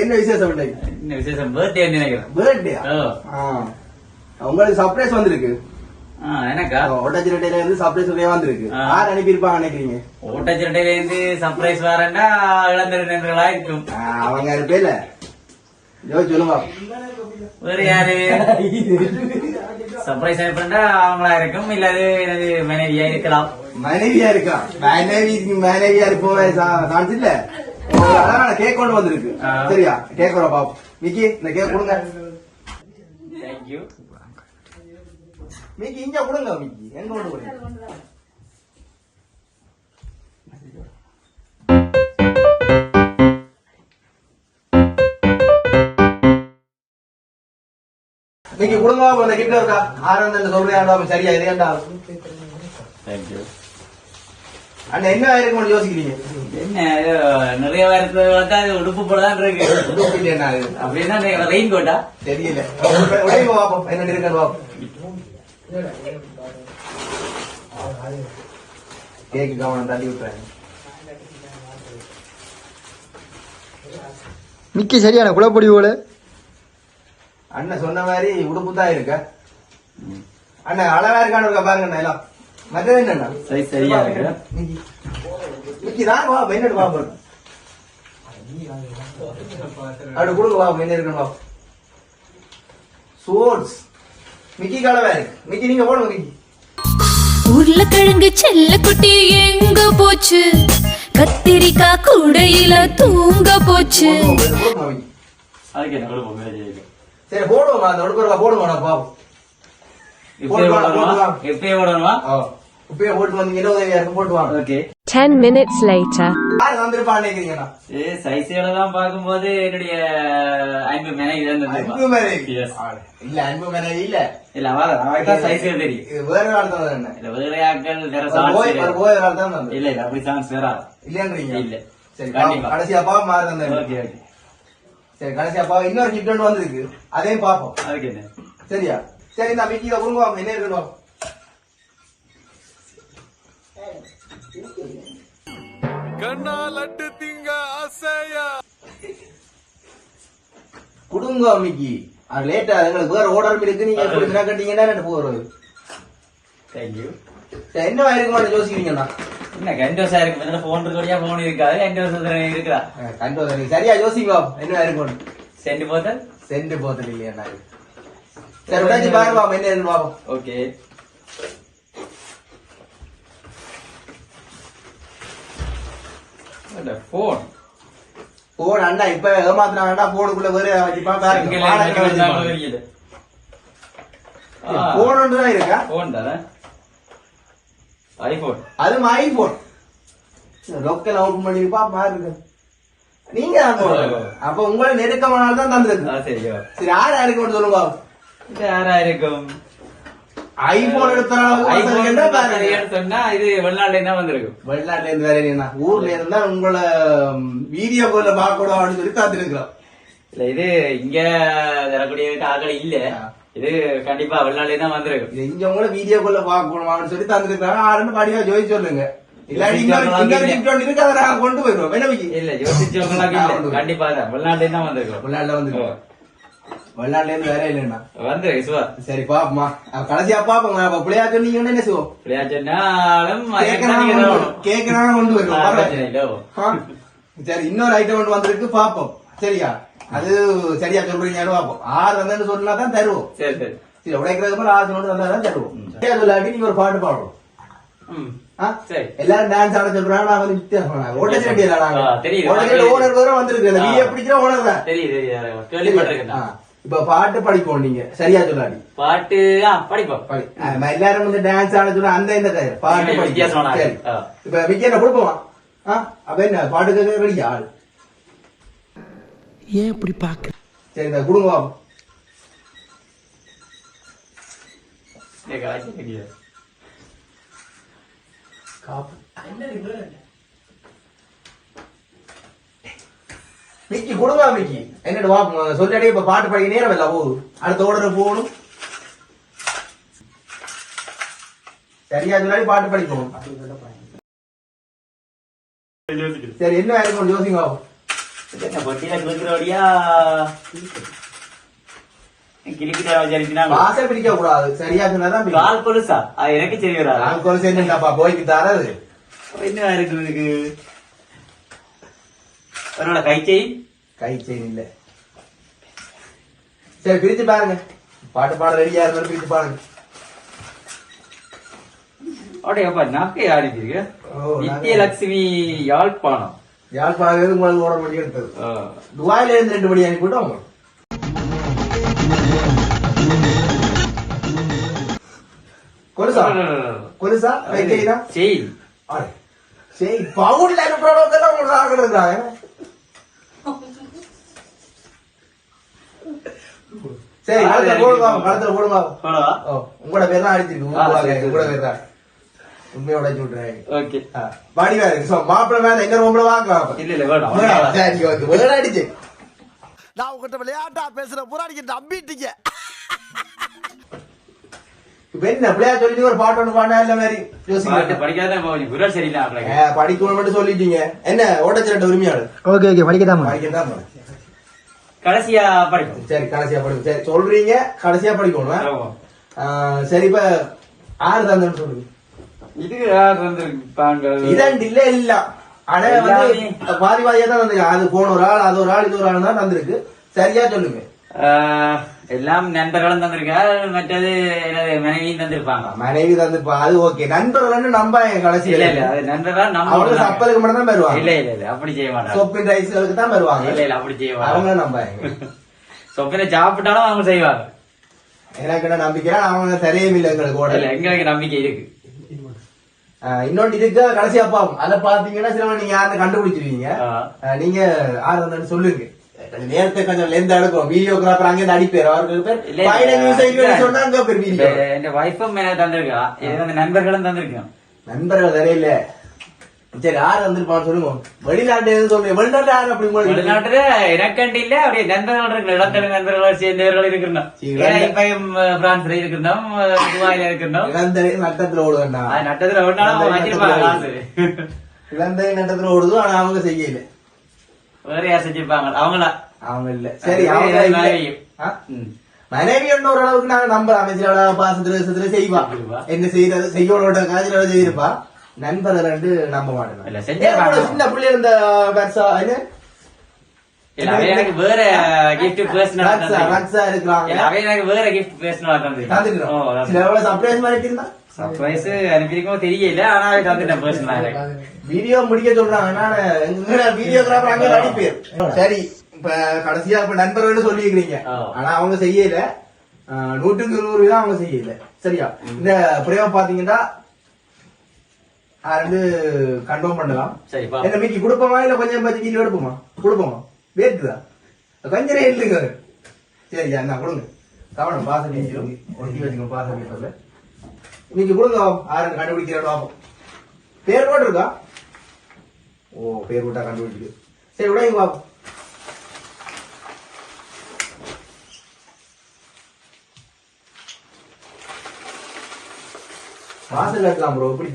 என்ன விசேஷம் என்ன விசேஷம்? பர்த்டே நினைக்கிறேன். பர்த்டே. உங்களுக்கு சர்ப்ரைஸ் வந்திருக்கு. எனக்கா ஓட்ட சிரட்டையில இருந்து சர்ப்ரைஸ் நிறைய வந்திருக்கு. யார் அனுப்பியிருப்பாங்க நினைக்கிறீங்க? ஓட்டச்சிரட்டையில இருந்து சர்ப்ரைஸ் வரேன்னா இளந்திரங்களா இருக்கும். அவங்க அனுப்பல ஜோ சொல்லுங்க. வேற யாரு? சர்ப்ரைஸ் அனுப்புறா அவங்களா இருக்கும் இல்ல அது மனைவியா இருக்கலாம். மனைவியா இருக்கா? மனைவி மனைவியா இருப்போம் சான்ஸ் இல்ல அழகான கேக் கொண்டு வந்திருக்கு. சரியா கேக் வர பாப்போம். மிக்கி இந்த கேக் கொடுங்க. மிக்கி இங்க கொடுங்க மிக்கி. எங்க கொண்டு கொடுங்க மிக்கி கொடுங்க இந்த கிட்ட இருக்கா? ஆரம்பம் சொல்றேன் சரியா இது ஏன்டா தேங்க்யூ அண்ணா என்ன ஆயிருக்கும் யோசிக்கிறீங்க? என்ன நிறைய வாரத்துல பார்த்தா அது உடுப்பு போலதான் இருக்கு. உடுப்பு இல்லையா அது? அப்படின்னா ரெயின் கோட்டா தெரியல. உடைங்க பாப்போம் என்ன இருக்குன்னு பாப்போம் கேக்கு கவனம் தள்ளி விட்டுறாங்க மிக்கி சரியான குழப்படி போல. அண்ணன் சொன்ன மாதிரி உடுப்பு தான் இருக்க. அண்ணன் அழகா இருக்கான்னு இருக்கா பாருங்க அண்ணா எல்லாம். மற்றது என்னண்ணா? சைஸ் சரியா இருக்கு. மிக்கி தான் வா என்னடு வா பாருங்க அப்படி கொடுங்க வா என்ன இருக்குன்னு வா. சோர்ஸ். மிக்கி கலவா இருக்கு. மிக்கி நீங்க போடுங்க மிக்கி. உருளைக்கிழங்கு செல்ல குட்டி எங்க போச்சு? கத்திரிக்காய் கூடையில தூங்க போச்சு. அதுக்கு என்ன செய்யல. சரி போடுவோமா அந்த உடுப்பு போடுவோம் நான் பாப்போம். இப்பயே ஓடணுமா. இப்பயே போட்டு வந்தீங்கன்னா உதவியா இருக்கும் போட்டு வாங்க. ஓகே. 10 minutes later. யாரு வந்திருப்பான்னு ஏ சைஸோடலாம் பார்க்கும்போது என்னுடைய அன்பு மனைவி தான் அன்பு Yes. இல்ல அன்பு மனைவி இல்ல. இல்ல அவ அவதான் சைஸ் தெரியும். இது வேற ஆள் தான் என்ன இல்ல வேற ஆட்கள் வேற சான்ஸ் போய் போய் ஆள் தான் இல்ல இல்ல அப்படி சான்ஸ் வேற இல்லன்றீங்க இல்ல. சரி கண்டிப்பா. கடைசியா பாப்போம் மாறு தந்தேன் ஓகே ஓகே. சரி கடைசியா பாப்போம் இன்னொரு கிஃப்ட் ஒன்று வந்திருக்கு. அதையும் பாப்போம் அதுக்கு என்ன? சரியா? சரி இந்த மிக்கில கொடுங்க வாங்க. என்ன இருக்கணும் குடுங்க மிக்கி அது லேட்டா எங்களுக்கு வேற ஓர்டர் இருக்கு. நீங்க தினா கட்டீங்கன்னா போறது தேங்க்யூ என்ன இருக்குமான்னு யோசிக்கிறீங்கண்ணா என்ன வருஷம் இருக்கு போன் இருக்கா போன் இருக்காது ரெண்டு வருஷத்துல இருக்கிறா கண்டு நீங்க சரியா யோசிங்க என்ன இருக்கும் சென்று போத்தல் செண்டு போத்தல் இல்லையா சரி உடஞ்சி பாருங்க பாப்போம், என்ன இருக்கு பாப்போம் ஓகே போன் போன் அண்ணா இப்ப ஏமாத்தினா வேண்டாம் போனுக்குள்ள வேற வச்சுப்பா பாருங்க பாடத்துல வச்சுப்பாங்க. போன் ஒன்று தான் இருக்கா போன் தானே ஐபோன் அதுவும் ஐபோன் லோக்கல் அவுட் பண்ணிருப்பா பாருங்க. நீங்க தான் போடணும். அப்ப உங்களை நெருக்கமானால் தான் தந்துருக்கு சரியோ சரி யார் யாருக்கு சொல்லுங்க. யாரா இருக்கும் ஐபோன் எடுத்த அளவுக்கு வசதி ஐபோன் இருந்தா பாருங்க. சரியான்னு சொன்னா இது வெளிநாட்டுல என்ன வந்திருக்கும். வெளிநாட்டுல இருந்து வேற என்ன ஊர்ல இருந்தா உங்களை வீடியோ கால்ல பார்க்கணும் அப்படின்னு சொல்லி காத்திருக்கிறோம். இல்ல இது இங்க தரக்கூடிய ஆக்கள் இல்ல. இது கண்டிப்பா வெளிநாட்டுல தான் வந்திருக்கும். இங்க உங்களை வீடியோ கால்ல பார்க்கணும் அப்படின்னு சொல்லி தந்துருக்காங்க ஆறுன்னு படிவா ஜோதி சொல்லுங்க. கொண்டு விக்கி? இல்ல இல்ல. கண்டிப்பா தான். வெளிநாட்டுல தான் வந்திருக்கும் வெளிநாட்டுல வந்து வெளிநாட்டுல இருந்து வேற இல்லைன்னா வந்திருக்கு சுவா. சரி பாப்போமா அப்ப கடைசியா பாப்போம் அப்ப பிள்ளையா சொன்னீங்கன்னா என்ன செய்வோம் விளையாட்டுனாலும் கேட்கறாங்க கொண்டு போயிடுவோம் பரவாயில்ல. இல்ல ஆ. சரி இன்னொரு ஐட்டம் ஒன்று வந்திருக்கு பாப்போம். சரியா? அது சரியா சொல்றீங்கன்னு பாப்போம் ஆறு வந்தேன்னு சொன்னா தான் தருவோம். சரி சரி. சரி உடைக்கிறது போல ஆறு ஒன்று வந்தா தான் தருவோம் சொல்லாட்டி நீங்க ஒரு பாட்டு பாடுறோம் ம். ஆ? சரி. எல்லாரும் டான்ஸ் ஆட சொல்றாங்க நான் வந்து வித்தியாசம் ஓட்டச்சட்டி ஆ, தெரியுது. ஓனர் வேற வந்திருக்கு. வீடியோ பிடிக்கிற ஓனர் தான் கேள்விப்பட்டிருக்கேன். இப்ப பாட்டு படிப்போம் நீங்க. சரியா சொல்லாடி பாட்டு படிப்போம். எல்லாரும் வந்து டான்ஸ் ஆட சொல்ல அந்த இந்த. பாட்டு ஆ. இப்ப விக்கெட்ட கொடுப்போமா? அப்ப என்ன? பாட்டு கேட்க ரெடியா ஆள். ஏன் இப்படி பாக்குற சரி இந்த கொடுங்க. மிக்கி கொடுங்க மிக்கி. என்னட்டு வா சொல்லாடி இப்ப பாட்டு படிக்க நேரம் இல்ல போகுது அடுத்த ஓடர போகணும். சரியா சொன்னாடி பாட்டு படிக்கணும் சரி என்ன வேலை கொஞ்சம் யோசிங்க. பொட்டியில கிழக்குறபடியா கிளிக்கிட்ட வச்சிருக்கீங்க பாசை பிடிக்க கூடாது சரியா சொன்னாதான். கால் கொலுசா அது எனக்கு சரி வராது நான் கொலை செஞ்சுட்டாப்பா போய்க்கு தரது என்ன அவரோட கை செயின் கை செயின் இல்ல சரி பிரிச்சு பாருங்க பாட்டு பாட ரெடியா இருந்தாலும் பிரிச்சு பாருங்க அப்படியே அப்பா நக்கை ஆடிச்சிருக்கு நித்தியலட்சுமி யாழ்ப்பாணம் யாழ்ப்பாணம் உங்களுக்கு ஓட மணி எடுத்தது. துபாயில இருந்து ரெண்டு மணி அனுப்பிவிட்டோம் அவங்க. கொலுசா? கொலுசா? செயின் அடே, சரி பவுன்ல அனுப்புறவங்க உங்களுக்கு ஆகுறதுக்காக சரி கழுத்துல போடுங்க கழுத்துல போடுங்க போடவா? ஓ, உங்களோட பேர் தான் அடிச்சிருக்கு. உங்களோட பேர் தான். உண்மையை உடைச்சு விட்டுறேன் ஓகே பாடிவா இருக்கு. சோ மாப்பிள்ளை மேல எங்க ரூம்ல வாங்க இல்ல சரி ஓகே. வேற அடிச்சு. நான் உங்ககிட்ட விளையாட்டா பேசுற புறாடிக்கு நம்பிட்டீங்க. என்ன பிள்ளையா சொல்லிட்டு ஒரு பாட்டு ஒண்ணு பாடினா இல்ல மாதிரி? படிக்காத குரல் சரியில்லை படிக்கணும் மட்டும் சொல்லிட்டீங்க. என்ன ஓட்டச்சிரட்ட உரிமையாளர்? ஓகே ஓகே படிக்கதான் படிக்கதான். கடைசியா படிக்கும் சரி கடைசியா படிக்கும் சரி சொல்றீங்க கடைசியா படிக்கணும்? சரி இப்ப ஆறு தந்தன்னு சொல்லுங்க. இது யார் வந்திருப்பாங்க? இதாண்டு இல்ல இல்ல. ஆனா வந்து பாதி பாதியா தான் வந்திருக்கு. அது போன ஒரு ஆள் அது ஒரு ஆள் இது ஒரு ஆள் தான் தந்திருக்கு சரியா சொல்லுங்க. எல்லாம் நண்பர்களும் தந்திருக்கா மற்றது எனது மனைவியும் தந்திருப்பாங்க. மனைவி தந்திருப்பா. அது ஓகே நண்பர்கள் நம்ப கடைசியில இல்ல இல்ல. அது நண்பர்கள் நம்ம அவங்க சப்பலுக்கு மட்டும் தான் இல்ல வருவாங்க. இல்ல இல்ல அப்படி செய்ய மாட்டாங்க. சொப்பின் ரைஸ்களுக்கு தான் வருவாங்க. இல்ல இல்ல. அப்படி செய்ய மாட்டாங்க. அவங்க நம்பாங்க சொப்பின சாப்பிட்டாலும் அவங்க செய்வாங்க. எனக்கு என்ன நம்பிக்கை அவங்க தெரியவே இல்லை எங்களுக்கு இல்ல எங்களுக்கு நம்பிக்கை இருக்கு. இன்னொன்று இருக்கு கடைசியா பாப்போம் அதை பாத்தீங்கன்னா சில நீங்க யாருன்னு கண்டுபிடிச்சிருவீங்க. நீங்க ஆறு வந்தேன்னு சொல்லுங்க. கொஞ்சம் நேரத்தை கொஞ்சம் லெந்த் எடுக்கும் வீடியோகிராஃபர் அங்கே இருந்து அடிப்பேர். அவருக்கு பேர் சொன்னா அங்க பேர் வீடியோ என் வைஃபும் தந்திருக்கா. இது வந்து நண்பர்களும் தந்திருக்கோம் நண்பர்கள் இல்ல. சரி யார் வந்திருப்பான்னு சொல்லுங்க. வெளிநாட்டு எதுவும் சொல்லுங்க வெளிநாட்டு யாரு அப்படி வெளிநாட்டுல எனக்கண்டு இல்ல அப்படியே நண்பர்கள் இருக்கு. இடத்தடி நண்பர்கள் சேர்ந்தவர்கள் இருக்கிறோம் பிரான்ஸ்ல இருக்கிறோம் துபாயில இருக்கிறோம் இளந்தரை நட்டத்துல ஓடுவேண்டா நட்டத்துல ஒன்னாலும் வச்சிருப்பாங்க நட்டத்துல ஓடுது. ஆனா அவங்க செய்யல. வேற யார் செஞ்சிருப்பாங்க? அவங்களா? அவங்க இல்ல. சரி அவங்க. மனைவி ஒண்ணு ஓரளவுக்கு நாங்க நம்ப அமைச்சரோட பாசத்துல செய்வா. என்ன செய்யறது செய்யோட காய்ச்சலோட செய்திருப்பா. நண்பர்கள் ரெண்டு நம்ப மாட்டேன். இல்ல, சின்ன பிள்ளை இருந்த அவ எனக்கு வேற கிஃப்ட் பர்சனலா அவ எனக்கு வேற கிஃப்ட் பர்சனலா தந்துக்கிறோம் சில எவ்வளவு சர்ப்ரைஸ் மாதிரி இருந்தா சர்ப்ரைஸ் அனுப்பியிருக்கோம் தெரியல ஆனா அவ தந்துட்டேன் பர்சனலா எனக்கு. வீடியோ முடிக்க சொல்றாங்க. வீடியோகிராஃபர் அங்க அடிப்பேர் சரி இப்ப கடைசியா இப்ப நண்பர்கள் சொல்லியிருக்கீங்க. ஆனா அவங்க செய்யல. நூற்றுக்கு நூறு வீதம் அவங்க செய்யல. சரியா? இந்த பிரயோகம் பாத்தீங்கன்னா ரெண்டு கன்ஃபார்ம் பண்ணலாம். சரி என்ன மிக்கி கொடுப்போமா? இல்ல கொஞ்சம் பத்தி கிலோ எடுப்போமா? கொடுப்போமா? வேட்டுதா கொஞ்சம் இல்லைங்க சரி அண்ணா கொடுங்க. கவனம் பாச பேசிடும் ஒட்டி வச்சுக்கணும் பாச பேசுறதுல இன்னைக்கு கொடுங்க ஆறு கண்டுபிடிக்கிறோம் பார்ப்போம் பேர் போட்டிருக்கா? ஓ பேர் போட்டா கண்டுபிடிக்குது சரி விடாங்க பாப்போம் வாசல் கட்டலாம் ப்ரோ. இப்படி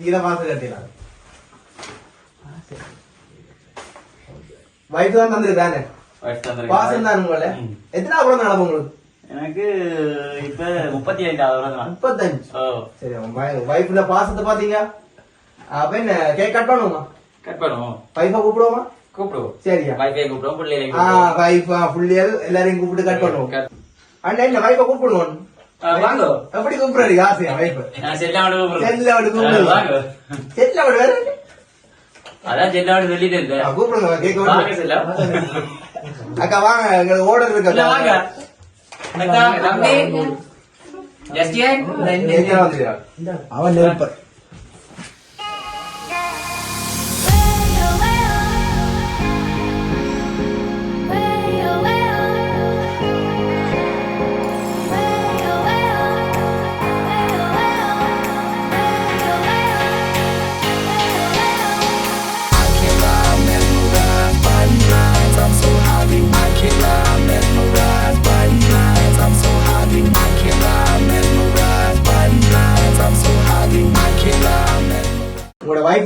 கீழே வாசல் கட்டலாம் வயிற்று தான் Wife தந்திருக்கா. வாசல் தான் உங்கள. எத்தனை அப்புறம் நடக்கும் உங்களுக்கு? எனக்கு இப்ப முப்பத்தி ஐந்தாவது தான். முப்பத்தஞ்சு. சரி வைஃப்ல பாசத்தை பாத்தீங்க அப்ப என்ன கேக் கட் பண்ணுவோமா? கட் பண்ணுவோம். வைஃபை கூப்பிடுவோமா? கூப்பிடுவோம். சரியா. வைஃபை கூப்பிடுவோம் பிள்ளைகளை வைஃப் புள்ளியல் எல்லாரையும் கூப்பிட்டு கட் பண்ணுவோம். அண்ணா என்ன வைஃபை கூப்பிடுவோம் வாங்க. எப்படி கூப்பிடுறாரு ஆசையா கூப்பிடுறேன் செல்லாமடு ஆ, கூப்பிடுங்க. வாங்க செல்ல வேற? அதான் செல்லாமடு சொல்லிட்டு இருந்தேன் கூப்பிடுங்க கேக் வாங்க செல்லம் அக்கா வாங்க ஓர்டர் இல்ல இருக்கு வாங்க அக்கா, தம்பி ஜஸ்டியன் எங்க அவன் நெருப்பர்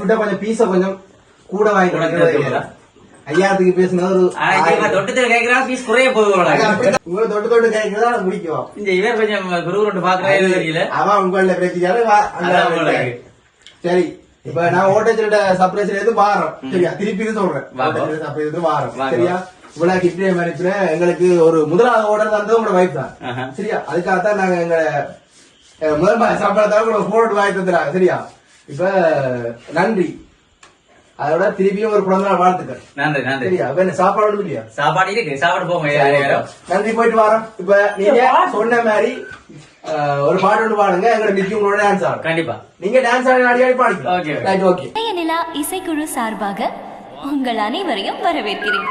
கிட்ட கொஞ்சம் பீஸ கொஞ்சம் கூட வாங்கி? ஐயாயிரத்துக்கு பேசினது ஒரு தொட்டத்துல கேக்குறா பீஸ் குறைய போகுது. உங்களை தொட்டு தொட்டு கேட்கிறதா முடிக்கும். இந்த இவர் கொஞ்சம் பாக்குறா எதுவும் தெரியல. அவன் உங்கள பிரச்சனையால வா- அங்க அதான் போல இருக்காரு. இருக்கு. சரி இப்ப நான் ஓட்டச்சிட்ட சர்ப்ரைஸ்ல இருந்து வாரம். சரியா? திருப்பி இது சொல்றேன். சர்ப்ரைஸ் இருந்து வா, சரியா? இவ்வளவு கிஃப்ட் அனுப்பினேன் எங்களுக்கு ஒரு முதலாவது ஓர்டர் தந்தது உங்களோட வைஃப் தான். சரியா? அதுக்காகத்தான் நாங்க எங்க முதல் மாத சம்பளத்தால உங்களுக்கு போட்டு வாங்கி தந்துறாங்க சரியா? இப்ப நன்றி. அதோட திருப்பியும் ஒரு நாள் வாழ்த்துக்கள். நன்றி நன்றி. சரியா? என்ன சாப்பாடு இல்லையா? சாப்பாடு இருக்கு சாப்பாடு போங்க நன்றி போயிட்டு வரோம். இப்ப நீங்க சொன்ன மாதிரி ஒரு பாட்டு ஒன்று பாடுங்க எங்களோட மிக்கி உங்களோட டான்ஸ் ஆடும். கண்டிப்பா. நீங்க டான்ஸ் ஆடி ஆடி ஆடி பாடிக்கலாம் Okay. ரைட் ஓகே இளைய நிலா இசைக்குழு சார்பாக உங்கள் அனைவரையும் வரவேற்கிறேன்.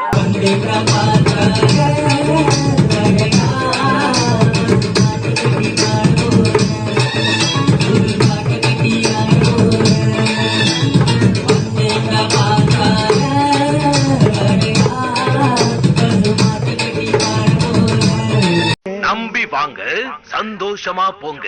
சந்தோஷமா போங்க.